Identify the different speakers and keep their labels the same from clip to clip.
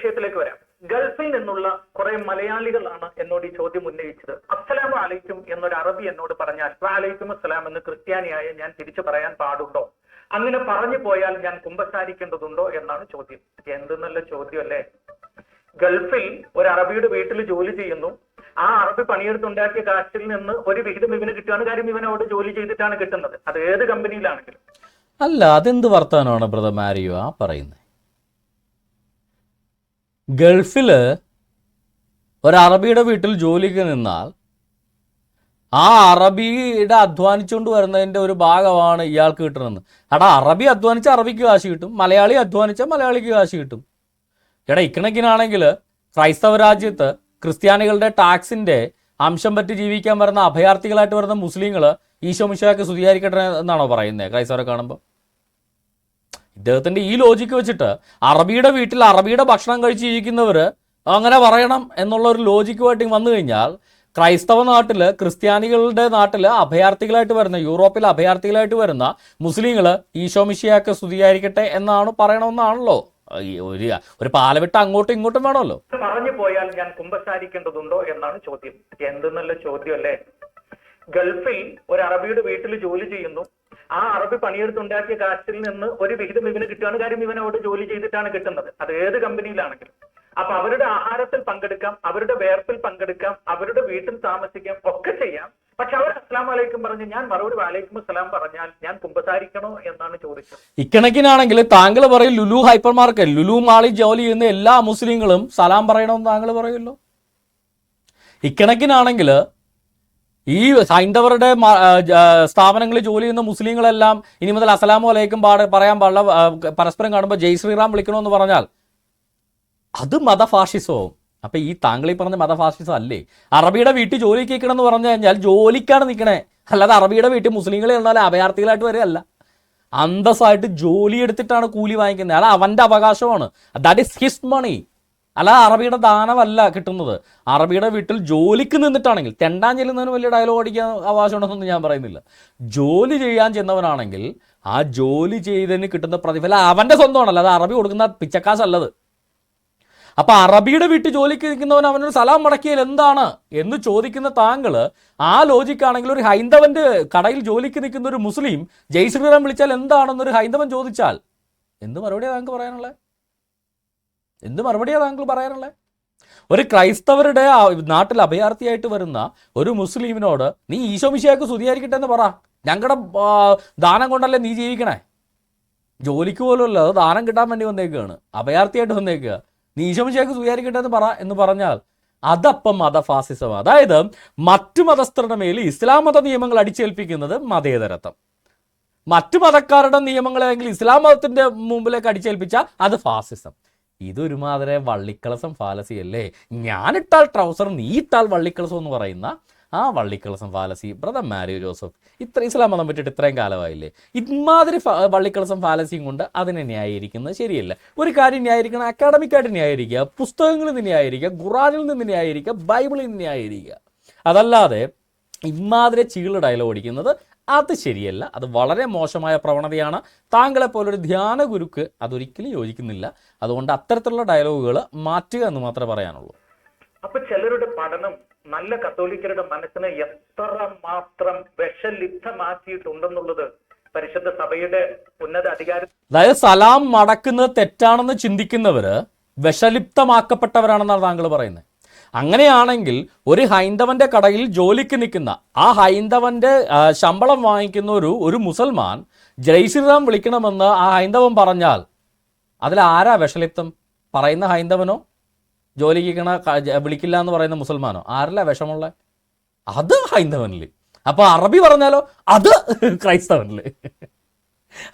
Speaker 1: വിഷയത്തിലേക്ക് വരാം. ഗൾഫിൽ നിന്നുള്ള കുറെ മലയാളികളാണ് എന്നോട് ഈ ചോദ്യം ഉന്നയിച്ചത്. അസ്സലാം അലൈക്കും എന്നൊരു അറബി എന്നോട് പറഞ്ഞാൽ അലൈക്കും അസ്സലാം എന്ന് ക്രിസ്ത്യാനിയായ ഞാൻ തിരിച്ചു പറയാൻ പാടുണ്ടോ? അങ്ങനെ പറഞ്ഞു പോയാൽ ഞാൻ കുമ്പസാരിക്കേണ്ടതുണ്ടോ എന്നാണ് ചോദ്യം. എന്ത് നല്ല ചോദ്യം അല്ലേ ഗൾഫിൽ ഒരു അറബിയുടെ വീട്ടിൽ ജോലി ചെയ്യുന്നു. ആ അറബി പണിയെടുത്തുണ്ടാക്കിയ കാശിൽ നിന്ന് ഒരു വിഹിതം ഇവന് കിട്ടുകയാണ്. കാര്യം ഇവനോട് ജോലി ചെയ്തിട്ടാണ് കിട്ടുന്നത്. അത് ഏത് കമ്പനിയിലാണെങ്കിലും.
Speaker 2: അല്ല അതെന്ത് വർത്താനമാണ് ബ്രദർ മാരിയോ ആ പറയുന്നത് ഗൾഫിൽ ഒരു അറബിയുടെ വീട്ടിൽ ജോലിക്ക് നിന്നാൽ ആ അറബിയുടെ അധ്വാനിച്ചുകൊണ്ട് വരുന്നതിന്റെ ഒരു ഭാഗമാണ് ഇയാൾക്ക് കിട്ടുന്നത്. എടാ അറബി അധ്വാനിച്ച അറബിക്ക് കാശ് കിട്ടും. മലയാളി അധ്വാനിച്ച മലയാളിക്ക് കാശ് കിട്ടും. എടാ ഇക്കണക്കിനാണെങ്കിൽ ക്രൈസ്തവ രാജ്യത്ത് ക്രിസ്ത്യാനികളുടെ ടാക്സിന്റെ അംശം പറ്റി ജീവിക്കാൻ വരുന്ന അഭയാർത്ഥികളായിട്ട് വരുന്ന മുസ്ലിങ്ങൾ ഈശോ മിശോയൊക്കെ സ്തുതിയായിരിക്കട്ടെ എന്നാണോ പറയുന്നത്? ക്രൈസ്തവരെ കാണുമ്പോൾ ഇദ്ദേഹത്തിന്റെ ഈ ലോജിക്ക് വെച്ചിട്ട് അറബിയുടെ വീട്ടിൽ അറബിയുടെ ഭക്ഷണം കഴിച്ച് ജീവിക്കുന്നവർ അങ്ങനെ പറയണം എന്നുള്ള ഒരു ലോജിക്കുമായിട്ട് വന്നു കഴിഞ്ഞാൽ ക്രൈസ്തവ നാട്ടിൽ ക്രിസ്ത്യാനികളുടെ നാട്ടിൽ അഭയാർത്ഥികളായിട്ട് വരുന്ന യൂറോപ്പിൽ അഭയാർത്ഥികളായിട്ട് വരുന്ന മുസ്ലിങ്ങൾ ഈശോമിഷിയൊക്കെ സ്തുതിയായിരിക്കട്ടെ എന്നാണ് പറയണമെന്നാണല്ലോ. ഒരു ഒരു പാലവിട്ട് അങ്ങോട്ടും ഇങ്ങോട്ടും വേണമല്ലോ.
Speaker 1: പറഞ്ഞു പോയാൽ ഞാൻ കുമ്പസാരിക്കേണ്ടതുണ്ടോ എന്നാണ് ചോദ്യം. എന്ത് നല്ല ചോദ്യം അല്ലേ ഗൾഫിൽ ഒരു അറബിയുടെ വീട്ടിൽ ജോലി ചെയ്യുന്നു. ആ അറബ് പണിയെടുത്തുണ്ടാക്കിയ കാശിൽ നിന്ന് ഒരു വിഹിതം ഇവന് കിട്ടുകയാണ് കാര്യം അവിടെ ജോലി ചെയ്തിട്ടാണ് കിട്ടുന്നത്. അത് ഏത് കമ്പനിയിലാണെങ്കിലും. അപ്പൊ അവരുടെ ആഹാരത്തിൽ പങ്കെടുക്കാം അവരുടെ വേർപ്പിൽ പങ്കെടുക്കാം അവരുടെ വീട്ടിൽ താമസിക്കാം ഒക്കെ ചെയ്യാം. പക്ഷെ അവർ അസ്ലാം വലൈക്കും പറഞ്ഞു ഞാൻ മറുപടി വലൈക്കും അസ്ലാം പറഞ്ഞാൽ ഞാൻ കുമ്പസാരിക്കണോ? എന്നാണ് ചോദിച്ചത്.
Speaker 2: ഇക്കണക്കിനാണെങ്കിൽ താങ്കൾ പറയും ലുലു ഹൈപ്പർ മാർക്കറ്റ് ലുലു മാളി ജോലി ചെയ്യുന്ന എല്ലാ മുസ്ലിങ്ങളും സലാം പറയണമെന്ന് താങ്കൾ പറയുമല്ലോ? ഇക്കണക്കിനാണെങ്കിൽ ഈ ഹൈന്ദവരുടെ സ്ഥാപനങ്ങളിൽ ജോലി ചെയ്യുന്ന മുസ്ലിങ്ങളെല്ലാം ഇനി മുതൽ അസലാമു അലൈക്കും പാട് പറയാൻ പാടില്ല പരസ്പരം കാണുമ്പോൾ ജയ് ശ്രീറാം വിളിക്കണമെന്ന് പറഞ്ഞാൽ അത് മതഫാഷിസവും അപ്പൊ ഈ താങ്കൾ ഈ പറഞ്ഞ മതഫാഷിസം അല്ലേ? അറബിയുടെ വീട്ടിൽ ജോലി കേൾക്കണമെന്ന് പറഞ്ഞു കഴിഞ്ഞാൽ ജോലിക്കാണ് നിൽക്കണേ. അല്ലാതെ അറബിയുടെ വീട്ടിൽ മുസ്ലിങ്ങൾ എന്നാൽ അഭയാർത്ഥികളായിട്ട് വരികയല്ല. അന്തസ്സായിട്ട് ജോലി എടുത്തിട്ടാണ് കൂലി വാങ്ങിക്കുന്നത്. അത് അവന്റെ അവകാശമാണ്. ദാറ്റ് ഇസ് ഹിസ് മണി അല്ല അറബിയുടെ ദാനമല്ല കിട്ടുന്നത്. അറബിയുടെ വീട്ടിൽ ജോലിക്ക് നിന്നിട്ടാണെങ്കിൽ തെണ്ടാൻ ചെല്ലുന്നതിന് വലിയ ഡയലോഗ് അടിക്കാൻ അവകാശമുണ്ടെന്നൊന്നും ഞാൻ പറയുന്നില്ല. ജോലി ചെയ്യാൻ ചെന്നവനാണെങ്കിൽ ആ ജോലി ചെയ്തതിന് കിട്ടുന്ന പ്രതിഫലം അവന്റെ സ്വന്തമാണല്ലോ. അത് അറബി കൊടുക്കുന്ന പിച്ചക്കാശല്ലത് അപ്പൊ അറബിയുടെ വീട്ടിൽ ജോലിക്ക് നിൽക്കുന്നവൻ അവനൊരു സലാം മടക്കിയാൽ എന്താണ് എന്ന് ചോദിക്കുന്ന താങ്കൾ ആ ലോജിക്കാണെങ്കിൽ ഒരു ഹൈന്ദവന്റെ കടയിൽ ജോലിക്ക് നിൽക്കുന്ന ഒരു മുസ്ലിം ജയ് ശ്രീറാം വിളിച്ചാൽ എന്താണെന്നൊരു ഹൈന്ദവൻ ചോദിച്ചാൽ എന്ത് മറുപടിയാണ് താങ്കൾക്ക് പറയാനുള്ളത്? എന്ത് മറുപടിയാണ് താങ്കൾ പറയാനുള്ളത് ഒരു ക്രൈസ്തവരുടെ നാട്ടിൽ അഭയാർത്ഥിയായിട്ട് വരുന്ന ഒരു മുസ്ലിമിനോട് നീ ഈശോ മിശിയാക്ക് സ്തുതിയായിരിക്കട്ടെ എന്ന് പറ. ഞങ്ങളുടെ ദാനം കൊണ്ടല്ലേ നീ ജീവിക്കണേ? ജോലിക്ക് പോലുമല്ല അത് ദാനം കിട്ടാൻ വേണ്ടി വന്നേക്കുകയാണ് അഭയാർത്ഥിയായിട്ട് വന്നേക്കുക നീ ഈശോ മിശിയാക്ക് സ്തുതിയായിരിക്കട്ടെ എന്ന് പറ എന്ന് പറഞ്ഞാൽ അതപ്പം മതഫാസിസം അതായത് മറ്റു മതസ്ഥരുടെ മേൽ ഇസ്ലാം മത നിയമങ്ങൾ അടിച്ചേൽപ്പിക്കുന്നത് മതേതരത്വം. മറ്റു മതക്കാരുടെ നിയമങ്ങളെങ്കിൽ ഇസ്ലാം മതത്തിന്റെ മുമ്പിലേക്ക് അടിച്ചേൽപ്പിച്ചാൽ അത് ഫാസിസം. ഇതൊരുമാതിരി വള്ളിക്കളസം ഫാലസി അല്ലേ? ഞാനിട്ടാൽ ട്രൗസർ നീ ഇട്ടാൽ വള്ളിക്കളസം എന്ന് പറയുന്ന ആ വള്ളിക്കളസം ഫാലസി ബ്രദർ മാരിയോ ജോസഫ് ഇത്ര ഇസ്ലാം മതം പറ്റിയിട്ട് ഇത്രയും കാലമായില്ലേ? ഇമാതിരി വള്ളിക്കളസം ഫാലസിയും കൊണ്ട് അതിനെ ന്യായീകരിക്കുന്നത് ശരിയല്ല. ഒരു കാര്യം ന്യായീകരിക്കണം അക്കാഡമിക്കായിട്ട് ന്യായീകരിക്കുക പുസ്തകങ്ങളിൽ നിന്ന് ന്യായീകരിക്കുക ഖുറാനിൽ നിന്ന് ന്യായീകരിക്കുക ബൈബിളിൽ നിന്ന് ന്യായീകരിക്കുക. അതല്ലാതെ ഇമാതിരി ചീൾ ഡയലോഗ് അടിക്കുന്നത് അത് ശരിയല്ല. അത് വളരെ മോശമായ പ്രവണതയാണ്. താങ്കളെ പോലൊരു ധ്യാന ഗുരുക്ക് അതൊരിക്കലും യോജിക്കുന്നില്ല. അതുകൊണ്ട് അത്തരത്തിലുള്ള ഡയലോഗുകൾ മാറ്റുക എന്ന് മാത്രമേ പറയാനുള്ളൂ.
Speaker 1: അപ്പൊ ചിലരുടെ പഠനം നല്ല കത്തോലിക്കരുടെ മനസ്സിനെ എത്ര മാത്രം വിഷലിപ്തമാക്കിയിട്ടുണ്ടെന്നുള്ളത് പരിശുദ്ധ സഭയുടെ ഉന്നത അധികാരി
Speaker 2: അതായത് സലാം മടക്കുന്നത് തെറ്റാണെന്ന് ചിന്തിക്കുന്നവര് വിഷലിപ്തമാക്കപ്പെട്ടവരാണെന്നാണ് താങ്കൾ പറയുന്നത്. അങ്ങനെയാണെങ്കിൽ ഒരു ഹൈന്ദവന്റെ കടയിൽ ജോലിക്ക് നിൽക്കുന്ന ആ ഹൈന്ദവന്റെ ശമ്പളം വാങ്ങിക്കുന്ന ഒരു ഒരു മുസൽമാൻ ജയ് ശ്രീറാം വിളിക്കണമെന്ന് ആ ഹൈന്ദവൻ പറഞ്ഞാൽ അതിൽ ആരാ വിഷലിപ്തം പറയുന്ന ഹൈന്ദവനോ? ജോലിക്ക് നിൽക്കണ വിളിക്കില്ല എന്ന് പറയുന്ന മുസൽമാനോ? ആരല്ല വിഷമുള്ള അത് ഹൈന്ദവനിൽ അപ്പൊ അറബി പറഞ്ഞാലോ? അത് ക്രൈസ്തവനിൽ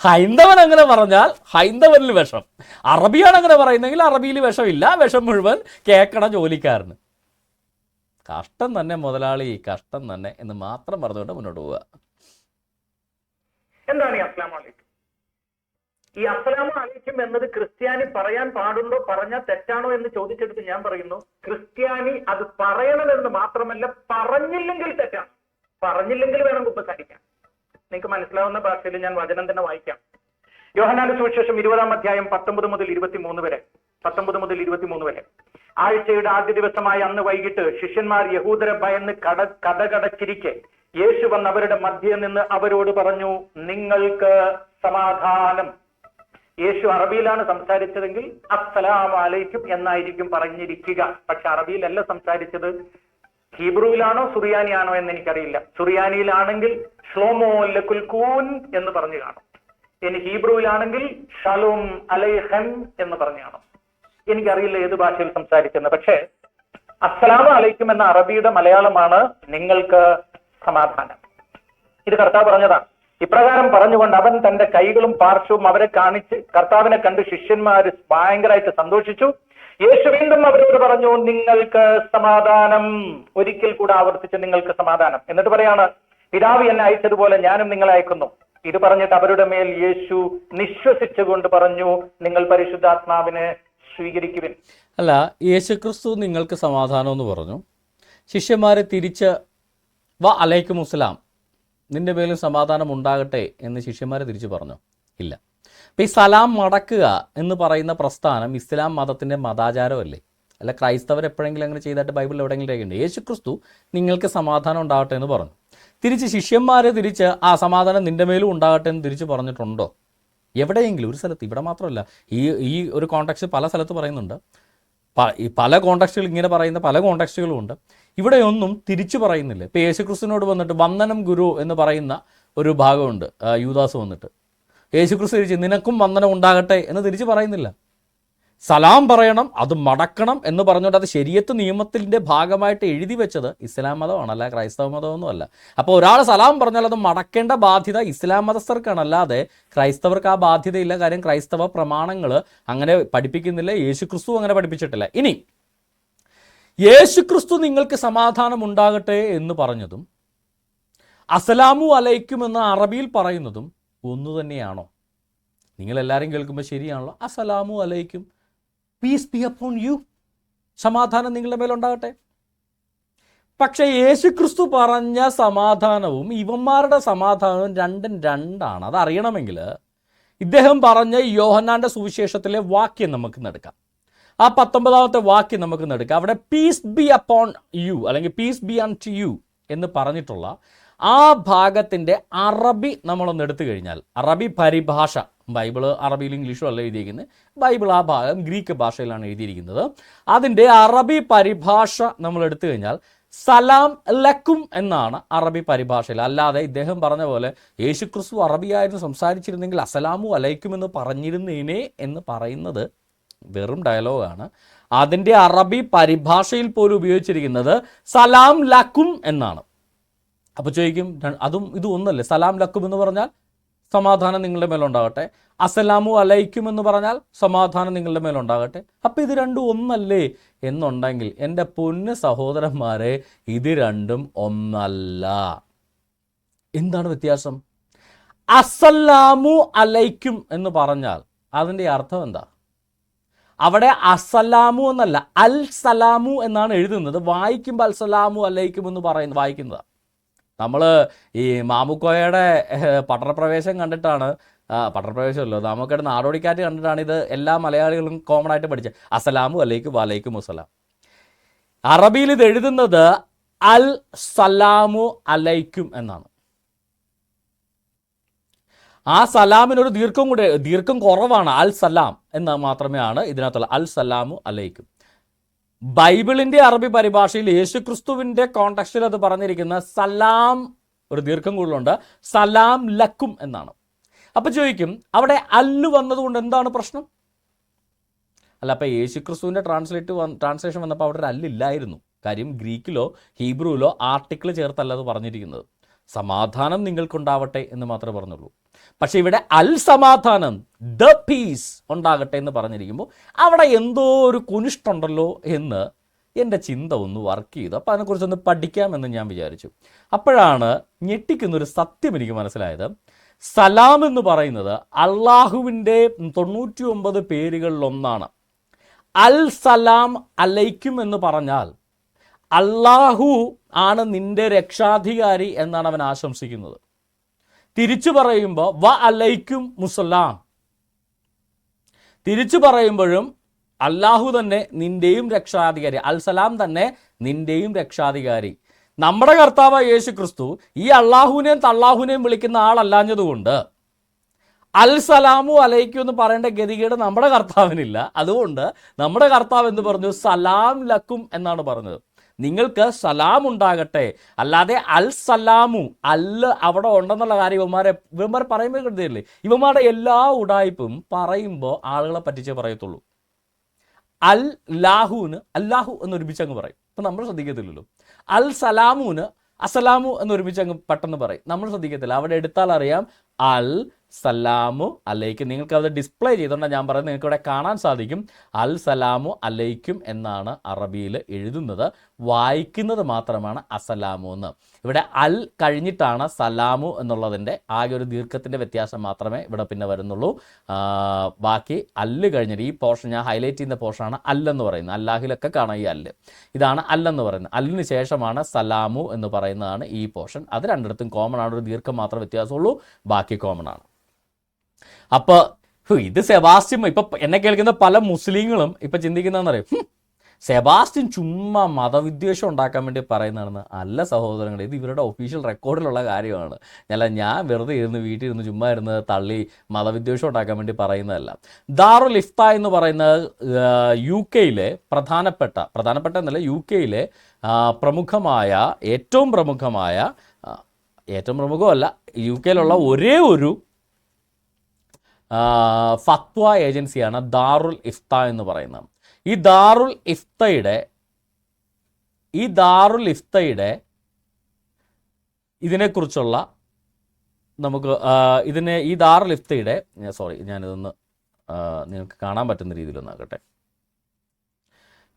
Speaker 2: ഹൈന്ദവൻ അങ്ങനെ പറഞ്ഞാൽ ഹൈന്ദവനിൽ വിഷം. അറബിയാണ് അങ്ങനെ പറയുന്നെങ്കിൽ അറബിയിൽ വിഷമില്ല. വിഷം മുഴുവൻ കേക്കണ ജോലിക്കാരന്. കഷ്ടം തന്നെ മുതലാളി കഷ്ടം തന്നെ എന്ന് മാത്രം പറഞ്ഞുകൊണ്ട് മുന്നോട്ട് പോവുക.
Speaker 1: എന്താണ് ഈ അസ്ലാം അലൈക്കും? ഈ അസ്ലാം അലൈക്കും എന്നത് ക്രിസ്ത്യാനി പറയാൻ പാടുണ്ടോ പറഞ്ഞാൽ തെറ്റാണോ എന്ന് ചോദിച്ചെടുത്ത് ഞാൻ പറയുന്നു. ക്രിസ്ത്യാനി അത് പറയണമെന്ന് മാത്രമല്ല പറഞ്ഞില്ലെങ്കിൽ തെറ്റാണ്. പറഞ്ഞില്ലെങ്കിൽ വേണം കുമ്പസാരിക്കാൻ നിങ്ങൾക്ക് മനസ്സിലാവുന്ന ഭാഷയിൽ ഞാൻ വചനം തന്നെ വായിക്കാം. യോഹനാന്റെ സുവിശേഷം ഇരുപതാം അധ്യായം പത്തൊമ്പത് മുതൽ ഇരുപത്തിമൂന്ന് വരെ. പത്തൊമ്പത് മുതൽ ഇരുപത്തിമൂന്ന് വരെ. ആഴ്ചയുടെ ആദ്യ ദിവസമായ അന്ന് വൈകിട്ട് ശിഷ്യന്മാർ യഹൂദരെ ഭയന്ന് കട കടകടച്ചിരിക്കെ യേശു വന്ന് അവരുടെ മധ്യേ നിന്ന് അവരോട് പറഞ്ഞു നിങ്ങൾക്ക് സമാധാനം. യേശു അറബിയിലാണ് സംസാരിച്ചതെങ്കിൽ അസ്സലാം അലൈക്കും എന്നായിരിക്കും പറഞ്ഞിരിക്കുക. പക്ഷെ അറബിയിലല്ല സംസാരിച്ചത്. ഹീബ്രുവിലാണോ സുറിയാനിയാണോ എന്ന് എനിക്കറിയില്ല സുറിയാനിയിലാണെങ്കിൽ ഷ്ലോമോ ലക്കുൽകൂൻ എന്ന് പറഞ്ഞു കാണും. ഇനി ഹീബ്രുവിലാണെങ്കിൽ ഷലോം അലൈഹൻ എന്ന് പറഞ്ഞു കാണും. എനിക്കറിയില്ല ഏത് ഭാഷയിൽ സംസാരിക്കുന്നത്. പക്ഷേ അസ്സലാമു അലൈക്കും എന്ന അറബിയുടെ മലയാളമാണ് നിങ്ങൾക്ക് സമാധാനം. ഇത് കർത്താവ് പറഞ്ഞതാണ്. ഇപ്രകാരം പറഞ്ഞുകൊണ്ട് അവൻ തന്റെ കൈകളും പാർശ്വവും അവരെ കാണിച്ച് കർത്താവിനെ കണ്ട് ശിഷ്യന്മാർ ഭയങ്കരമായിട്ട് സന്തോഷിച്ചു. യേശു വീണ്ടും അവരോട് പറഞ്ഞു നിങ്ങൾക്ക് സമാധാനം. ഒരിക്കൽ കൂടെ ആവർത്തിച്ച് നിങ്ങൾക്ക് സമാധാനം. എന്നിട്ട് പറയാണ് പിതാവ് എന്നെ അയച്ചതുപോലെ ഞാനും നിങ്ങളെ അയക്കുന്നു. ഇത് പറഞ്ഞിട്ട് അവരുടെ മേൽ യേശു നിശ്വസിച്ചുകൊണ്ട് പറഞ്ഞു നിങ്ങൾ പരിശുദ്ധാത്മാവിനെ സ്വീകരിക്കുവിൻ.
Speaker 2: അല്ല യേശുക്രിസ്തു നിങ്ങൾക്ക് സമാധാനം എന്ന് പറഞ്ഞു. ശിഷ്യന്മാരെ തിരിച്ച് വ അലൈക്കും മുസ്ലാം നിന്റെ മേലും സമാധാനം ഉണ്ടാകട്ടെ എന്ന് ശിഷ്യന്മാരെ തിരിച്ചു പറഞ്ഞു. ഇല്ല. അപ്പം ഈ സലാം മടക്കുക എന്ന് പറയുന്ന പ്രസ്ഥാനം ഇസ്ലാം മതത്തിന്റെ മതാചാരമല്ലേ? അല്ല ക്രൈസ്തവർ എപ്പോഴെങ്കിലും അങ്ങനെ ചെയ്തായിട്ട് ബൈബിളിൽ എവിടെയെങ്കിലും രേഖയുണ്ട് യേശു ക്രിസ്തു നിങ്ങൾക്ക് സമാധാനം ഉണ്ടാകട്ടെ എന്ന് പറഞ്ഞു. തിരിച്ച് ശിഷ്യന്മാരെ തിരിച്ച് ആ സമാധാനം നിന്റെ മേലും ഉണ്ടാകട്ടെ എന്ന് തിരിച്ച് പറഞ്ഞിട്ടുണ്ടോ? എവിടെയെങ്കിലും ഒരു സ്ഥലത്ത് ഇവിടെ മാത്രമല്ല ഈ ഈ ഒരു കോണ്ടാക്ട് പല സ്ഥലത്ത് പറയുന്നുണ്ട്. പല കോണ്ടാക്സ്റ്റുകൾ ഇങ്ങനെ പറയുന്ന പല കോണ്ടാക്സ്റ്റുകളും ഉണ്ട്. ഇവിടെയൊന്നും തിരിച്ചു പറയുന്നില്ല. ഇപ്പം യേശുക്രിസ്തുവിനോട് വന്നിട്ട് വന്ദനം ഗുരു എന്ന് പറയുന്ന ഒരു ഭാഗമുണ്ട് യൂദാസ് വന്നിട്ട്. യേശുക്രിസ്തു തിരിച്ച് നിനക്കും വന്ദനം ഉണ്ടാകട്ടെ എന്ന് തിരിച്ച് പറയുന്നില്ല. സലാം പറയണം അത് മടക്കണം എന്ന് പറഞ്ഞുകൊണ്ട് അത് ശരിയത്ത് നിയമത്തിന്റെ ഭാഗമായിട്ട് എഴുതി വെച്ചത് ഇസ്ലാം മതമാണല്ല ക്രൈസ്തവ മതമൊന്നും അല്ല അപ്പോൾ ഒരാൾ സലാം പറഞ്ഞാൽ അത് മടക്കേണ്ട ബാധ്യത ഇസ്ലാം മതസ്ഥർക്കാണ് അല്ലാതെ ക്രൈസ്തവർക്ക് ആ ബാധ്യതയില്ല. കാര്യം ക്രൈസ്തവ പ്രമാണങ്ങൾ അങ്ങനെ പഠിപ്പിക്കുന്നില്ല യേശുക്രിസ്തു അങ്ങനെ പഠിപ്പിച്ചിട്ടില്ല. ഇനി യേശുക്രിസ്തു നിങ്ങൾക്ക് സമാധാനം ഉണ്ടാകട്ടെ എന്ന് പറഞ്ഞതും അസലാമു അലൈക്കും എന്ന് അറബിയിൽ പറയുന്നതും ഒന്നു തന്നെയാണോ? നിങ്ങൾ എല്ലാവരും കേൾക്കുമ്പോൾ ശരിയാണല്ലോ. അസലാമു അലൈക്കും. പീസ് ബി അപ്പോൺ യു സമാധാനം നിങ്ങളുടെ മേലുണ്ടാകട്ടെ. പക്ഷേ യേശുക്രിസ്തു പറഞ്ഞ സമാധാനവും ഇവന്മാരുടെ സമാധാനവും രണ്ടും രണ്ടാണ്. അത് അറിയണമെങ്കിൽ ഇദ്ദേഹം പറഞ്ഞ യോഹന്നാന്റെ സുവിശേഷത്തിലെ വാക്യം നമുക്ക് എടുക്കാം. ആ പത്തൊമ്പതാമത്തെ വാക്യം നമുക്ക് എടുക്കാം. അവിടെ പീസ് ബി അപ്പോൺ യു അല്ലെങ്കിൽ peace be unto you എന്ന് പറഞ്ഞിട്ടുള്ള ആ ഭാഗത്തിന്റെ അറബി നമ്മളൊന്ന് എടുത്തു കഴിഞ്ഞാൽ അറബി പരിഭാഷ ബൈബിൾ അറബിയിലും ഇംഗ്ലീഷും അല്ല എഴുതിയിരിക്കുന്നത്. ബൈബിൾ ആ ഭാഗം ഗ്രീക്ക് ഭാഷയിലാണ് എഴുതിയിരിക്കുന്നത്. അതിന്റെ അറബി പരിഭാഷ നമ്മൾ എടുത്തു കഴിഞ്ഞാൽ സലാം ലക്കും എന്നാണ് അറബി പരിഭാഷയിൽ. അല്ലാതെ ഇദ്ദേഹം പറഞ്ഞ പോലെ യേശുക്രിസ്തു അറബിയായിരുന്നു സംസാരിച്ചിരുന്നെങ്കിൽ അസലാമു അലൈക്കും എന്ന് പറഞ്ഞിരുന്നേനെ എന്ന് പറയുന്നത് വെറും ഡയലോഗാണ്. അതിന്റെ അറബി പരിഭാഷയിൽ പോലും ഉപയോഗിച്ചിരിക്കുന്നത് സലാം ലക്കും എന്നാണ്. അപ്പോൾ ചോദിക്കും അതും ഇതും ഒന്നല്ലേ? സലാം ലക്കും എന്ന് പറഞ്ഞാൽ സമാധാനം നിങ്ങളുടെ മേലുണ്ടാകട്ടെ. അസലാമു അലൈക്കും എന്ന് പറഞ്ഞാൽ സമാധാനം നിങ്ങളുടെ മേലുണ്ടാകട്ടെ. അപ്പം ഇത് രണ്ടും ഒന്നല്ലേ? എന്നുണ്ടെങ്കിൽ എന്റെ പൊന്ന് സഹോദരന്മാരെ ഇത് രണ്ടും ഒന്നല്ല. എന്താണ് വ്യത്യാസം? അസലാമു അലൈക്കും എന്ന് പറഞ്ഞാൽ അതിന്റെ അർത്ഥം എന്താ? അവിടെ അസലാമു എന്നല്ല അൽ സലാമു എന്നാണ് എഴുതുന്നത്. വായിക്കുമ്പോൾ അൽസലാമു അലൈക്കും എന്ന് പറയുന്നത് വായിക്കുന്നത്. നമ്മൾ ഈ മാമുക്കോയയുടെ പട്ടണപ്രവേശം കണ്ടിട്ടാണ് പട്ടണപ്രവേശമല്ലോ നമുക്കിടെ നാടോടിക്കാറ്റ് കണ്ടിട്ടാണ് ഇത് എല്ലാ മലയാളികളും കോമൺ ആയിട്ട് പഠിച്ചത്. അസലാമു അലൈക്കും വലൈക്കും അസലാം അറബിയിൽ ഇത് എഴുതുന്നത് അൽ സലാമു അലൈക്കും എന്നാണ്. ആ സലാമിനൊരു ദീർഘം കൂടെ ദീർഘം കുറവാണ് അൽ സലാം എന്ന് മാത്രമേ ആണ് ഇതിനകത്തുള്ള അൽ സലാമു അലൈക്കും. ബൈബിളിന്റെ അറബി പരിഭാഷയിൽ യേശുക്രിസ്തുവിന്റെ കോണ്ടക്സ്റ്റിൽ അത് പറഞ്ഞിരിക്കുന്ന സലാം ഒരു ദീർഘം കൂടുതലുണ്ട്. സലാം ലക്കും എന്നാണ്. അപ്പൊ ചോദിക്കും അവിടെ അല്ല് വന്നതുകൊണ്ട് എന്താണ് പ്രശ്നം? അല്ല അപ്പൊ യേശുക്രിസ്തുവിന്റെ ട്രാൻസ്ലേറ്റ് ട്രാൻസ്ലേഷൻ വന്നപ്പോൾ അവിടെ ഒരു അല്ലില്ലായിരുന്നു. കാര്യം ഗ്രീക്കിലോ ഹീബ്രുവിലോ ആർട്ടിക്കിൾ ചേർത്തല്ല അത് പറഞ്ഞിരിക്കുന്നത്. സമാധാനം നിങ്ങൾക്കുണ്ടാവട്ടെ എന്ന് മാത്രമേ പറഞ്ഞുള്ളൂ. പക്ഷേ ഇവിടെ അൽ സമാധാനം ദ പീസ് ഉണ്ടാകട്ടെ എന്ന് പറഞ്ഞിരിക്കുമ്പോൾ അവിടെ എന്തോ ഒരു കുനിഷ്ടുണ്ടല്ലോ എന്ന് എന്റെ ചിന്ത ഒന്ന് വർക്ക് ചെയ്തു. അപ്പോൾ അതിനെക്കുറിച്ചൊന്ന് പഠിക്കാമെന്ന് ഞാൻ വിചാരിച്ചു. അപ്പോഴാണ് ഞെട്ടിക്കുന്നൊരു സത്യം എനിക്ക് മനസ്സിലായത്. സലാം എന്ന് പറയുന്നത് അള്ളാഹുവിന്റെ തൊണ്ണൂറ്റി ഒമ്പത് പേരുകളിലൊന്നാണ്. അൽ സലാം അലൈക്കും എന്ന് പറഞ്ഞാൽ അള്ളാഹു ആണ് നിന്റെ രക്ഷാധികാരി എന്നാണ് അവൻ ആശംസിക്കുന്നത്. തിരിച്ചു പറയുമ്പോൾ വ അലൈക്കും മുസലാം തിരിച്ചു പറയുമ്പോഴും അല്ലാഹു തന്നെ നിന്റെയും രക്ഷാധികാരി അൽസലാം തന്നെ നിന്റെയും രക്ഷാധികാരി. നമ്മുടെ കർത്താവ് യേശു ക്രിസ്തു ഈ അള്ളാഹുവിനെയും തള്ളാഹുവിനെയും വിളിക്കുന്ന ആളല്ലാഞ്ഞതുകൊണ്ട് അൽ സലാമു അലൈക്കും എന്ന് പറയേണ്ട ഗതികേട് നമ്മുടെ കർത്താവിനില്ല. അതുകൊണ്ട് നമ്മുടെ കർത്താവ് എന്ന് പറഞ്ഞു? സലാം ലക്കും എന്നാണ് പറഞ്ഞത്. നിങ്ങൾക്ക് സലാം ഉണ്ടാകട്ടെ അല്ലാതെ അൽ സലാമു അല്ല് അവിടെ ഉണ്ടെന്നുള്ള കാര്യം ഇവന്മാരെ ഇവന്മാർ പറയുമ്പോൾ കരുതിയില്ലേ ഇവന്മാരുടെ എല്ലാ ഉടായ്പും പറയുമ്പോൾ ആളുകളെ പറ്റിച്ചേ പറയത്തുള്ളൂ. അൽ ലാഹുവിന് അല്ലാഹു എന്ന് ഒരുമിച്ച് അങ്ങ് പറയും. അപ്പം നമ്മൾ ശ്രദ്ധിക്കത്തില്ലല്ലോ. അൽ സലാമുന് അസലാമു എന്ന് ഒരുമിച്ച് അങ്ങ് പെട്ടെന്ന് പറയും. നമ്മൾ ശ്രദ്ധിക്കത്തില്ല. അവിടെ എടുത്താൽ അറിയാം അൽ സലാമു അലൈക്കും. നിങ്ങൾക്ക് അത് ഡിസ്പ്ലേ ചെയ്തുകൊണ്ടാണ് ഞാൻ പറയുന്നത്. നിങ്ങൾക്ക് ഇവിടെ കാണാൻ സാധിക്കും. അൽ സലാമു അലൈക്കും എന്നാണ് അറബിയിൽ എഴുതുന്നത്. വായിക്കുന്നത് മാത്രമാണ് അസലാമു എന്ന്. ഇവിടെ അൽ കഴിഞ്ഞിട്ടാണ് സലാമു എന്നുള്ളതിന്റെ ആകെ ഒരു ദീർഘത്തിന്റെ വ്യത്യാസം മാത്രമേ ഇവിടെ പിന്നെ വരുന്നുള്ളൂ. ബാക്കി അല്ല് കഴിഞ്ഞിട്ട് ഈ പോർഷൻ ഞാൻ ഹൈലൈറ്റ് ചെയ്യുന്ന പോർഷനാണ് അല്ലെന്ന് പറയുന്നത്. അല്ലാഹിലൊക്കെ കാണാം ഈ അല്ല് ഇതാണ് അല്ലെന്ന് പറയുന്നത്. അല്ലിന് ശേഷമാണ് സലാമു എന്ന് പറയുന്നതാണ് ഈ പോർഷൻ. അത് രണ്ടിടത്തും കോമൺ ആണ്. ഒരു ദീർഘം മാത്രമേ വ്യത്യാസമുള്ളൂ. ബാക്കി കോമൺ ആണ്. അപ്പോൾ ഇത് സെവാസ്യം ഇപ്പം എന്നെ കേൾക്കുന്ന പല മുസ്ലിങ്ങളും ഇപ്പം ചിന്തിക്കുന്നതെന്ന് പറയും "ഹും, സെബാസ്റ്റ്യൻ ചുമ്മാ മതവിദ്വേഷം ഉണ്ടാക്കാൻ വേണ്ടി പറയുന്നതാണെന്ന് അല്ല സഹോദരങ്ങൾ ഇത് ഇവരുടെ ഒഫീഷ്യൽ റെക്കോർഡിലുള്ള കാര്യമാണ്. അല്ല ഞാൻ വെറുതെ ഇരുന്ന് വീട്ടിൽ ഇരുന്ന് ചുമ്മാ ഇരുന്ന് തള്ളി മതവിദ്വേഷം ഉണ്ടാക്കാൻ വേണ്ടി പറയുന്നതല്ല. ദാറുൽ ഇഫ്ത എന്ന് പറയുന്ന യു കെയിലെ പ്രധാനപ്പെട്ട പ്രധാനപ്പെട്ട എന്നല്ല യു കെയിലെ പ്രമുഖമായ ഏറ്റവും പ്രമുഖമായ ഏറ്റവും പ്രമുഖമല്ല യു കെയിലുള്ള ഒരേ ഒരു ഫത്വ ഏജൻസിയാണ് ദാറുൽ ഇഫ്ത എന്ന് പറയുന്നത്. ഈ ദാറുൽ ഇഫ്തയുടെ ഈ ദാറുൽ ഇഫ്തയുടെ ഇതിനെക്കുറിച്ചുള്ള നമുക്ക് ഇതിനെ ഈ ദാറുൽ ഇഫ്തയുടെ സോറി ഞാനിതൊന്ന് നിങ്ങൾക്ക് കാണാൻ പറ്റുന്ന രീതിയിലൊന്നാകട്ടെ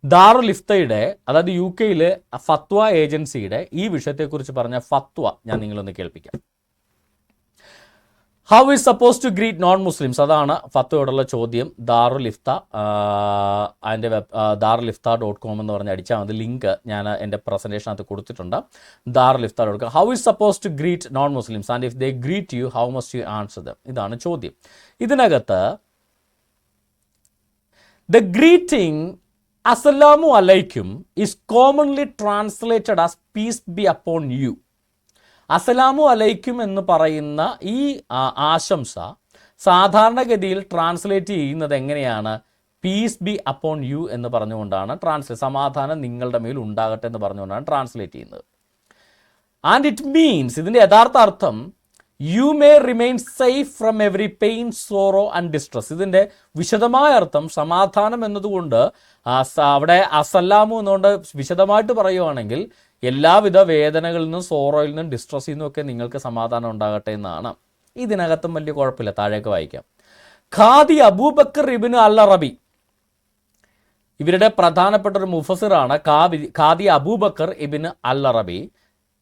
Speaker 2: ദാറുൽ ഇഫ്തയുടെ അതായത് യു കെയിലെ ഫത്വ ഏജൻസിയുടെ ഈ വിഷയത്തെക്കുറിച്ച് പറഞ്ഞ ഫത്വ ഞാൻ നിങ്ങളൊന്ന് കേൾപ്പിക്കാം. How is suppose to greet non Muslims അതാണ് ഫത്വയോടുള്ള ചോദ്യം. ദാറുൽ ഇഫ്ത അതിന്റെ വെബ് ദാറുൽ ഇഫ്ത ഡോട്ട് കോം എന്ന് പറഞ്ഞ് അടിച്ചാൽ മതി. ലിങ്ക് ഞാൻ എന്റെ പ്രസന്റേഷനകത്ത് കൊടുത്തിട്ടുണ്ട്. ദാറുൽ ഇഫ്ത dot com how is suppose to greet non Muslims and if they greet you how must you answer them ഇതാണ് ചോദ്യം. ഇതിനകത്ത് ദ ഗ്രീറ്റിംഗ് അസലാമു അലൈക്കും is commonly translated as peace be upon you അസലാമു അലൈക്കും എന്ന് പറയുന്ന ഈ ആശംസ സാധാരണഗതിയിൽ ട്രാൻസ്ലേറ്റ് ചെയ്യുന്നത് എങ്ങനെയാണ്? പീസ് ബി അപ്പോൺ യു എന്ന് പറഞ്ഞുകൊണ്ടാണ് ട്രാൻസ്ലേറ്റ് സമാധാനം നിങ്ങളുടെ മേൽ ഉണ്ടാകട്ടെ എന്ന് പറഞ്ഞുകൊണ്ടാണ് ട്രാൻസ്ലേറ്റ് ചെയ്യുന്നത്. ആൻഡ് ഇറ്റ് മീൻസ് ഇതിന്റെ യഥാർത്ഥ അർത്ഥം you may remain safe from every pain sorrow and distress ഇതിന്റെ വിശദമായ അർത്ഥം സമാധാനം എന്നതുകൊണ്ട് അവിടെ അസല്ലാമു എന്നുകൊണ്ട് വിശദമായിട്ട് പറയുവാണെങ്കിൽ എല്ലാവിധ വേദനകളിൽ നിന്നും സോറോയിൽ നിന്നും ഡിസ്ട്രസ്സിൽ നിന്നും ഒക്കെ നിങ്ങൾക്ക് സമാധാനം ഉണ്ടാകട്ടെ എന്നാണ്. ഇതിനകത്തും വലിയ കുഴപ്പമില്ല. താഴേക്ക് വായിക്കാം. ഖാദി അബൂബക്കർ ഇബിന് അൽ അറബി ഇവരുടെ പ്രധാനപ്പെട്ട ഒരു മുഫസിറാണ് കാബി ഖാദി അബൂബക്കർ ഇബിന് അൽ അറബി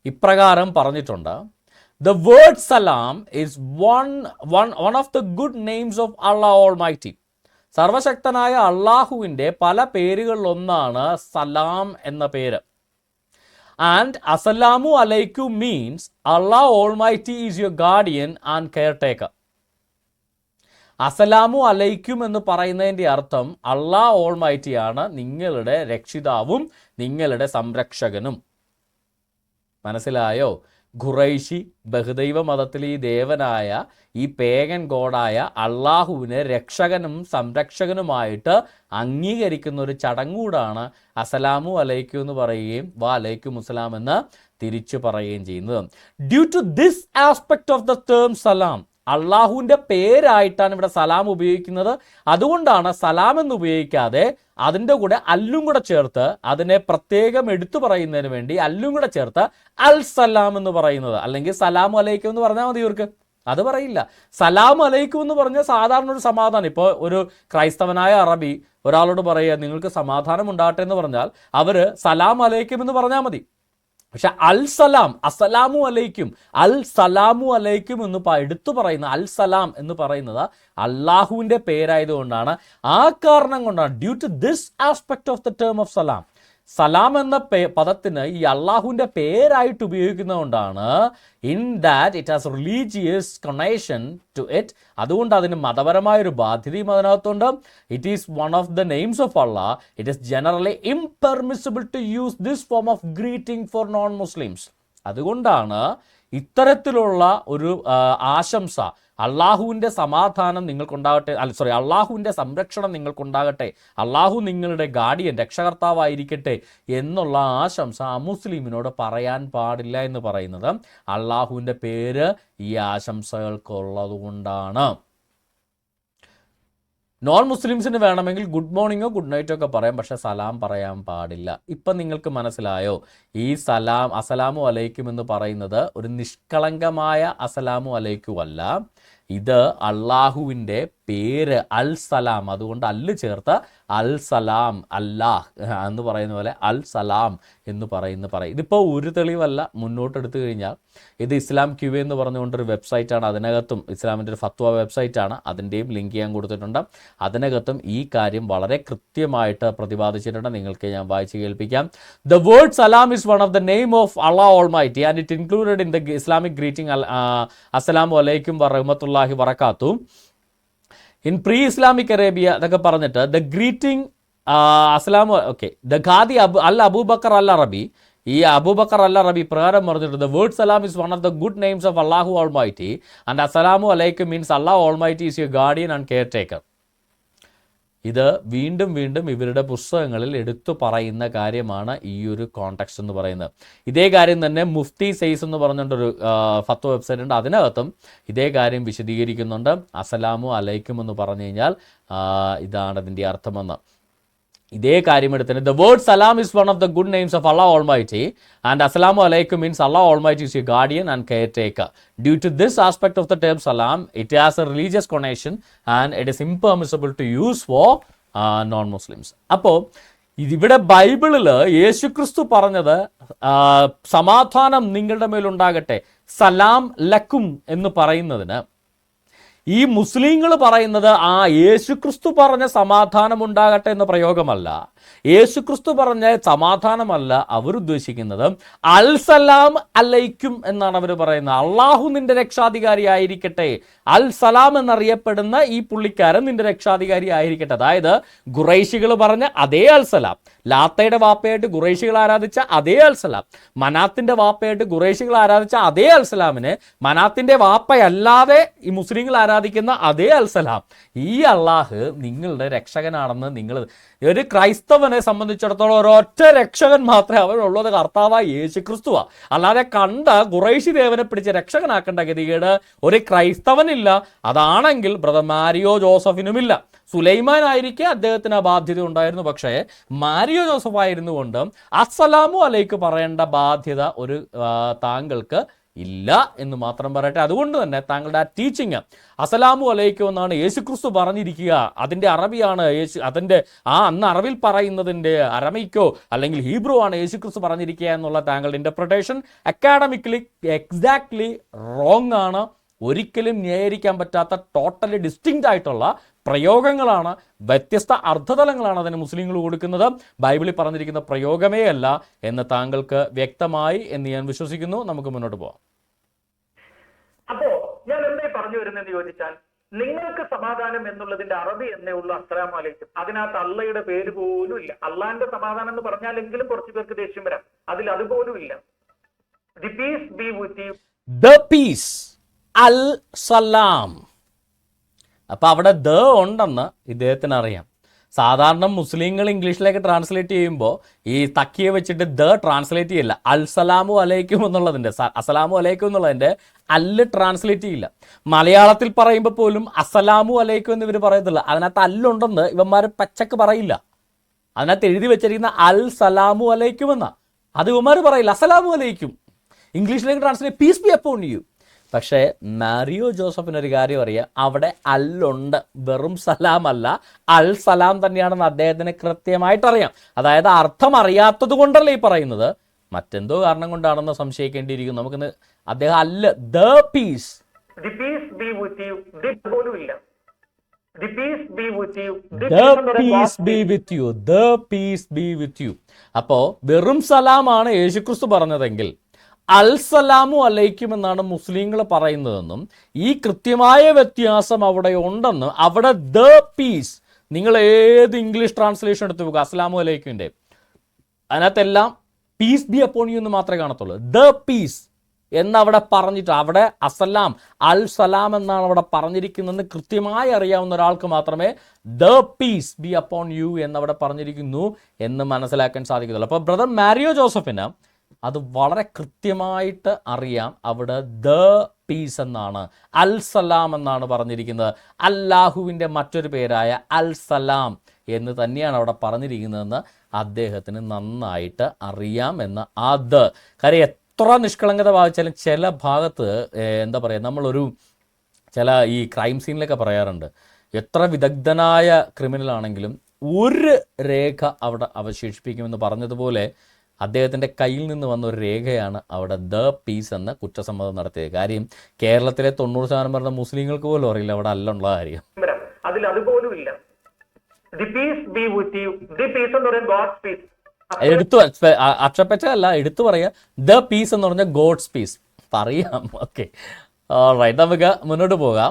Speaker 2: ഇപ്രകാരം പറഞ്ഞിട്ടുണ്ട് the word Salam is one one one of the good names of Allah almighty സർവശക്തനായ അള്ളാഹുവിന്റെ പല പേരുകളിലൊന്നാണ് സലാം എന്ന പേര്. അലൈക്കു means Allah almighty is your guardian and caretaker അസലാമു അലൈക്കും എന്ന് പറയുന്നതിന്റെ അർത്ഥം അള്ളാഹ് ഓൾമൈറ്റിയാണ് നിങ്ങളുടെ രക്ഷിതാവും നിങ്ങളുടെ സംരക്ഷകനും. മനസ്സിലായോ? ഖുറൈശി ബഹുദൈവ മതത്തിൽ ഈ ദേവനായ ഈ പേഗൻ ഗോഡായ അള്ളാഹുവിനെ രക്ഷകനും സംരക്ഷകനുമായിട്ട് അംഗീകരിക്കുന്ന ഒരു ചടങ്ങൂടാണ് അസലാമു അലൈക്കു എന്ന് പറയുകയും വാ അലൈക്കും മുസലാം എന്ന് തിരിച്ചു പറയുകയും ചെയ്യുന്നത്. Due to this aspect of the term സലാം അള്ളാഹുവിന്റെ പേരായിട്ടാണ് ഇവിടെ സലാം ഉപയോഗിക്കുന്നത്. അതുകൊണ്ടാണ് സലാം എന്ന് ഉപയോഗിക്കാതെ അതിന്റെ കൂടെ അല്ലും കൂടെ ചേർത്ത് അതിനെ പ്രത്യേകം എടുത്തു പറയുന്നതിന് വേണ്ടി അല്ലും കൂടെ ചേർത്ത് അൽ സലാം എന്ന് പറയുന്നത്. അല്ലെങ്കിൽ സലാം അലൈക്കും എന്ന് പറഞ്ഞാൽ മതി ഇവർക്ക്. അത് പറയില്ല. സലാം അലൈക്കും എന്ന് പറഞ്ഞാൽ സാധാരണ ഒരു സമാധാനം. ഇപ്പോൾ ഒരു ക്രൈസ്തവനായ അറബി ഒരാളോട് പറയുക നിങ്ങൾക്ക് സമാധാനം ഉണ്ടാകട്ടെ എന്ന് പറഞ്ഞാൽ അവർ സലാം അലൈക്കും എന്ന് പറഞ്ഞാൽ മതി. പക്ഷെ അൽ സലാം അസലാമു അലൈക്കും അൽ സലാമു അലൈക്കും എന്ന് എടുത്തു പറയുന്ന അൽ സലാം എന്ന് പറയുന്നത് അള്ളാഹുവിന്റെ പേരായതുകൊണ്ടാണ്. ആ കാരണം കൊണ്ടാണ്. Due to this aspect of the term of സലാം സലാം എന്ന പേ പദത്തിന് ഈ അള്ളാഹുവിന്റെ പേരായിട്ട് ഉപയോഗിക്കുന്നതുകൊണ്ടാണ് in that it has religious connotation to it അതുകൊണ്ട് അതിന് മതപരമായ ഒരു ബാധ്യതയും അതിനകത്തുണ്ട്. It is one of the names of Allah it is generally impermissible to use this form of greeting for non Muslims അതുകൊണ്ടാണ് ഇത്തരത്തിലുള്ള ഒരു ആശംസ. അള്ളാഹുവിന്റെ സമാധാനം നിങ്ങൾക്കുണ്ടാകട്ടെ അല്ല സോറി അള്ളാഹുവിന്റെ സംരക്ഷണം നിങ്ങൾക്കുണ്ടാകട്ടെ അള്ളാഹു നിങ്ങളുടെ ഗാഡിയൻ രക്ഷകർത്താവായിരിക്കട്ടെ എന്നുള്ള ആശംസ ആ മുസ്ലിമിനോട് പറയാൻ പാടില്ല എന്ന് പറയുന്നത് അള്ളാഹുവിന്റെ പേര് ഈ ആശംസകൾക്കുള്ളത് കൊണ്ടാണ് നോൺ മുസ്ലിംസിന് വേണമെങ്കിൽ ഗുഡ് മോർണിംഗോ ഗുഡ് നൈറ്റോ ഒക്കെ പറയാം പക്ഷേ സലാം പറയാൻ പാടില്ല. ഇപ്പം നിങ്ങൾക്ക് മനസ്സിലായോ? ഈ സലാം അസലാമു അലൈക്കും എന്ന് പറയുന്നത് ഒരു നിഷ്കളങ്കമായ അസലാമു അലൈക്കും അല്ല ഇത് അള്ളാഹുവിന്റെ പേര് അൽ സലാം അതുകൊണ്ട് അല്ല് ചേർത്ത അൽ സലാം അല്ലാഹ് എന്ന് പറയുന്ന പോലെ അൽ സലാം എന്ന് പറയുന്ന പറയും ഇതിപ്പോൾ ഒരു തെളിവല്ല മുന്നോട്ടെടുത്തു കഴിഞ്ഞാൽ ഇത് ഇസ്ലാം ക്യൂ എന്ന് പറഞ്ഞുകൊണ്ടൊരു വെബ്സൈറ്റാണ് അതിനകത്തും ഇസ്ലാമിന്റെ ഒരു ഫത്വ വെബ്സൈറ്റാണ് അതിന്റെയും ലിങ്ക് ഞാൻ കൊടുത്തിട്ടുണ്ട്. അതിനകത്തും ഈ കാര്യം വളരെ കൃത്യമായിട്ട് പ്രതിപാദിച്ചിട്ടുണ്ട്. നിങ്ങൾക്ക് ഞാൻ വായിച്ച് കേൾപ്പിക്കാം. The word Salam is one of the name of Allah almighty and it included in the Islamic greeting അസ്സലാമു അലൈക്കും വറഹമത്തുല്ലാഹി വറക്കാത്തു ഇൻ പ്രീ ഇസ്ലാമിക് അറേബ്യ എന്നൊക്കെ പറഞ്ഞിട്ട് ദ ഗ്രീറ്റിംഗ് അസ്ലാം ഓക്കെ ദ ഖാദി അബു അൽ അബൂബക്കർ അൽ അറബി ഈ അബൂബക്കർ അൽ അറബി പ്രകാരം പറഞ്ഞിട്ടുണ്ട് the word Salam is one of the good names of Allah almighty and അസലാമു അലൈക്കും means Allah almighty is your guardian and caretaker ഇത് വീണ്ടും വീണ്ടും ഇവരുടെ പുസ്തകങ്ങളിൽ എടുത്തു പറയുന്ന കാര്യമാണ് ഈ ഒരു കോണ്ടെക്സ്റ്റ് എന്ന് പറയുന്നത്. ഇതേ കാര്യം തന്നെ മുഫ്തി സെയ്സ് എന്ന് പറഞ്ഞിട്ടൊരു ഫത്വ വെബ്സൈറ്റ് ഉണ്ട്. അതിനകത്തും ഇതേ കാര്യം വിശദീകരിക്കുന്നുണ്ട്. അസലാമു അലൈക്കും എന്ന് പറഞ്ഞു കഴിഞ്ഞാൽ ഇതാണ് അതിന്റെ അർത്ഥമെന്ന്. ഇതേ കാര്യം എടുത്തിന് the word Salam is one of the good names of Allah almighty and അസ്സലാമു അലൈക്കും means Allah almighty is you guardian and caretaker due to this aspect of the term Salam it has a religious connotation and it is impermissible to use for non Muslims അപ്പോൾ ഇതിവിടെ ബൈബിളിൽ യേശുക്രിസ്തു പറഞ്ഞത് സമാധാനം നിങ്ങളുടെ മേലുണ്ടാകട്ടെ സലാം ലക്കും എന്ന് പറയുന്നതിന് ഈ മുസ്ലിങ്ങൾ പറയുന്നത് ആ യേശുക്രിസ്തു പറഞ്ഞ സമാധാനം ഉണ്ടാകട്ടെ എന്ന പ്രയോഗമല്ല. യേശുക്രിസ്തു പറഞ്ഞ സമാധാനമല്ല അവരുദ്ദേശിക്കുന്നത് അൽ സലാം അലൈക്കും എന്നാണ് അവർ പറയുന്നത്. അള്ളാഹു നിന്റെ രക്ഷാധികാരി ആയിരിക്കട്ടെ. അൽ സലാം എന്നറിയപ്പെടുന്ന ഈ പുള്ളിക്കാരൻ നിന്റെ രക്ഷാധികാരി ആയിരിക്കട്ടെ. അതായത് ഖുറൈശികൾ പറഞ്ഞ അതേ അൽ സലാം ലാത്തയുടെ വാപ്പയായിട്ട് ഖുറൈശികൾ ആരാധിച്ച അതേ അൽസലാം. മനാത്തിന്റെ വാപ്പയായിട്ട് ഖുറൈശികൾ ആരാധിച്ച അതേ അൽസലാമിന് മനാത്തിന്റെ വാപ്പയല്ലാതെ ഈ മുസ്ലിങ്ങൾ ആരാധിക്കുന്ന അതേ അൽസലാം. ഈ അള്ളാഹ് നിങ്ങളുടെ രക്ഷകനാണെന്ന് നിങ്ങൾ ഒരു ക്രൈസ്തവനെ സംബന്ധിച്ചിടത്തോളം ഒരൊറ്റ രക്ഷകൻ മാത്രമേ അവനുള്ളത് കർത്താവായ യേശു ക്രിസ്തുവാ അല്ലാതെ കണ്ട ഖുറൈശി ദേവനെ പിടിച്ച് രക്ഷകനാക്കേണ്ട ഗതികേട് ഒരു ക്രൈസ്തവനില്ല. അതാണെങ്കിൽ ബ്രദർ മാരിയോ ജോസഫിനുമില്ല. സുലൈമാൻ ആയിരിക്കെ അദ്ദേഹത്തിന് ആ ബാധ്യത ഉണ്ടായിരുന്നു. പക്ഷേ മാരിയോ ജോസഫ് ആയിരുന്നു കൊണ്ട് അസ്സലാമു അലൈക്ക് പറയേണ്ട ബാധ്യത ഒരു താങ്കൾക്ക് ഇല്ല എന്ന് മാത്രം പറയട്ടെ. അതുകൊണ്ട് തന്നെ താങ്കളുടെ ആ ടീച്ചിങ് അസലാമു അലൈക്കും എന്നാണ് യേശുക്രിസ്തു പറഞ്ഞിരിക്കുക. അതിന്റെ അറബിയാണ് യേശു അതിന്റെ ആ അന്ന് അറബിൽ പറയുന്നതിന്റെ അറബിക്കോ അല്ലെങ്കിൽ ഹീബ്രോ ആണ് യേശുക്രിസ്തു പറഞ്ഞിരിക്കുക എന്നുള്ള താങ്കളുടെ ഇന്റർപ്രിട്ടേഷൻ അക്കാഡമിക്കലി എക്സാക്ട്ലി റോങ് ആണ്. ഒരിക്കലും ന്യായീകരിക്കാൻ പറ്റാത്ത ടോട്ടലി ഡിസ്റ്റിങ്റ്റ് ആയിട്ടുള്ള പ്രയോഗങ്ങളാണ് വ്യത്യസ്ത അർത്ഥതലങ്ങളാണ് അതിന് മുസ്ലിങ്ങൾ കൊടുക്കുന്നത്. ബൈബിളിൽ പറഞ്ഞിരിക്കുന്ന പ്രയോഗമേ അല്ല എന്ന് താങ്കൾക്ക് വ്യക്തമായി എന്ന് ഞാൻ വിശ്വസിക്കുന്നു. നമുക്ക് മുന്നോട്ട് പോവാം.
Speaker 1: അപ്പോ ഞാൻ എന്തേ പറഞ്ഞു വരുന്നെന്ന് ചോദിച്ചാൽ നിങ്ങൾക്ക് സമാധാനം എന്നുള്ളതിന്റെ അറബി എന്നേ ഉള്ളൂ അസ്സലാം വലൈക്കും അതിനകത്ത് അള്ളയുടെ പേര് പോലും ഇല്ല. അള്ളാന്റെ സമാധാനം എന്ന് പറഞ്ഞാലെങ്കിലും കുറച്ചു പേർക്ക് ദേഷ്യം വരാം. അതിൽ അതുപോലും ഇല്ല. The peace be with you
Speaker 2: the peace അൽ സലാം അപ്പം അവിടെ ദ ഉണ്ടെന്ന് ഇദ്ദേഹത്തിന് അറിയാം. സാധാരണ മുസ്ലിങ്ങൾ ഇംഗ്ലീഷിലേക്ക് ട്രാൻസ്ലേറ്റ് ചെയ്യുമ്പോൾ ഈ തക്കിയെ വെച്ചിട്ട് ദ ട്രാൻസ്ലേറ്റ് ചെയ്യില്ല. അൽസലാമു അലൈക്കും എന്നുള്ളതിന്റെ അസലാമു അലൈക്കും എന്നുള്ളതിന്റെ അല്ല് ട്രാൻസ്ലേറ്റ് ചെയ്യില്ല. മലയാളത്തിൽ പറയുമ്പോൾ പോലും അസലാമു അലൈക്കും എന്ന് ഇവർ പറയത്തില്ല. അതിനകത്ത് അല്ലുണ്ടെന്ന് ഇവന്മാർ പച്ചക്ക് പറയില്ല. അതിനകത്ത് എഴുതി വെച്ചിരിക്കുന്ന അൽ സലാമു അലൈക്കും എന്നാ അത് ഇവന്മാർ പറയില്ല. അസലാമു അലൈക്കും. ഇംഗ്ലീഷിലേക്ക് translate peace be upon you പക്ഷേ മാരിയോ ജോസഫിന് ഒരു കാര്യം അറിയാം. അവിടെ അല്ലുണ്ട്. വെറും സലാം അല്ല അൽ സലാം തന്നെയാണെന്ന് അദ്ദേഹത്തിന് കൃത്യമായിട്ട് അറിയാം അതായത് അർത്ഥം അറിയാത്തത് കൊണ്ടല്ല ഈ പറയുന്നത്. മറ്റെന്തോ കാരണം കൊണ്ടാണെന്ന് സംശയിക്കേണ്ടിയിരിക്കുന്നു. നമുക്കിന്ന് അദ്ദേഹം അല്ല the peace.
Speaker 1: The peace be with you. The പോലും ഇല്ല. The peace be with you. The
Speaker 2: the peace be with you. The peace be with you. അപ്പോ വെറും സലാമാണ് യേശുക്രിസ്തു പറഞ്ഞതെങ്കിൽ അൽ സലാമു അലൈക്കും എന്നാണ് മുസ്ലിങ്ങൾ പറയുന്നതെന്നും ഈ കൃത്യമായ വ്യത്യാസം അവിടെ ഉണ്ടെന്ന് അവിടെ ദ പീസ് നിങ്ങൾ ഏത് ഇംഗ്ലീഷ് ട്രാൻസ്ലേഷൻ എടുത്തു നോക്കുക അസ്ലാമു അലൈക്കുവിന്റെ. അതിനകത്തെല്ലാം പീസ് ബി അപ്പോൺ യു എന്ന് മാത്രമേ കാണത്തുള്ളൂ. ദ പീസ് എന്നവിടെ പറഞ്ഞിട്ട് അവിടെ അസലാം അൽ സലാം എന്നാണ് അവിടെ പറഞ്ഞിരിക്കുന്നതെന്ന് കൃത്യമായി അറിയാവുന്ന ഒരാൾക്ക് മാത്രമേ the peace be upon you എന്നവിടെ പറഞ്ഞിരിക്കുന്നു എന്ന് മനസ്സിലാക്കാൻ സാധിക്കത്തുള്ളൂ. അപ്പോൾ ബ്രദർ മാരിയോ ജോസഫിന് അത് വളരെ കൃത്യമായിട്ട് അറിയാം. അവിടെ ദ പീസ് എന്നാണ് അൽ സലാം എന്നാണ് പറഞ്ഞിരിക്കുന്നത്. അല്ലാഹുവിന്റെ മറ്റൊരു പേരായ അൽ സലാം എന്ന് തന്നെയാണ് അവിടെ പറഞ്ഞിരിക്കുന്നതെന്ന് അദ്ദേഹത്തിന് നന്നായിട്ട് അറിയാം എന്ന് അത് കാര്യം എത്ര നിഷ്കളങ്കത ഭാവിച്ചാലും ചില ഭാഗത്ത് എന്താ പറയുക നമ്മളൊരു ചില ഈ ക്രൈം സീനിലൊക്കെ പറയാറുണ്ട്. എത്ര വിദഗ്ധനായ ക്രിമിനൽ ആണെങ്കിലും ഒരു രേഖ അവിടെ അവശേഷിപ്പിക്കുമെന്ന് പറഞ്ഞതുപോലെ അദ്ദേഹത്തിന്റെ കയ്യിൽ നിന്ന് വന്ന ഒരു രേഖയാണ് അവിടെ ദ പീസ് എന്ന കുറ്റസമ്മതം നടത്തിയത് കാര്യം. കേരളത്തിലെ തൊണ്ണൂറ് ശതമാനം പറഞ്ഞ മുസ്ലിങ്ങൾക്ക് പോലും അറിയില്ല. അവിടെ അല്ലുള്ള കാര്യം.
Speaker 1: അതിൽ അതുപോലും ഇല്ല the peace be with you the peace എന്ന് പറയുന്നത് ഗോഡ്സ് പീസ്
Speaker 2: എടുത്തു അക്ഷപ്പറ്റല്ല എടുത്തു പറയുക. ദ പീസ് എന്ന് പറഞ്ഞ ഗോഡ്സ് പീസ് പറയാം. ഓക്കെ റൈറ്റ് നമുക്ക് മുന്നോട്ട് പോകാം.